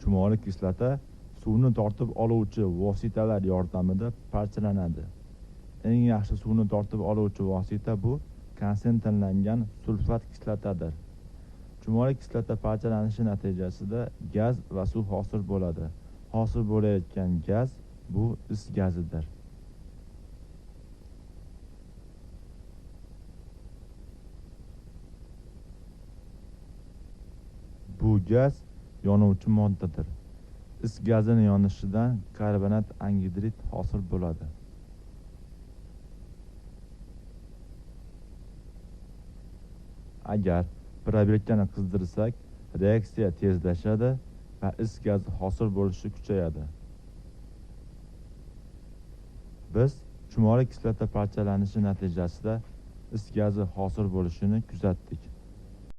chumoli kislota suvni tortib oluvchi vositalar yordamida parchalanadi. Eng yaxshi suvni tortib oluvchi vosita bu konsentrinlangan sulfat kislotadir chumoli kislota parchalanishi natijasida gaz va suv hosil bo'ladi. Hosil bo'layotgan gaz bu is gazidir. Bu gaz yonuvchi moddadir. Is gazini yonishidan karbonat angidrid hosil bo'ladi. Agar probelkani qizdirsak reaksiya tezlashadi va is gazi hosil bo'lishi kuchayadi. Biz chumoli kislota parchalanishi natijasida is gazi hosil bo'lishini kuzatdik.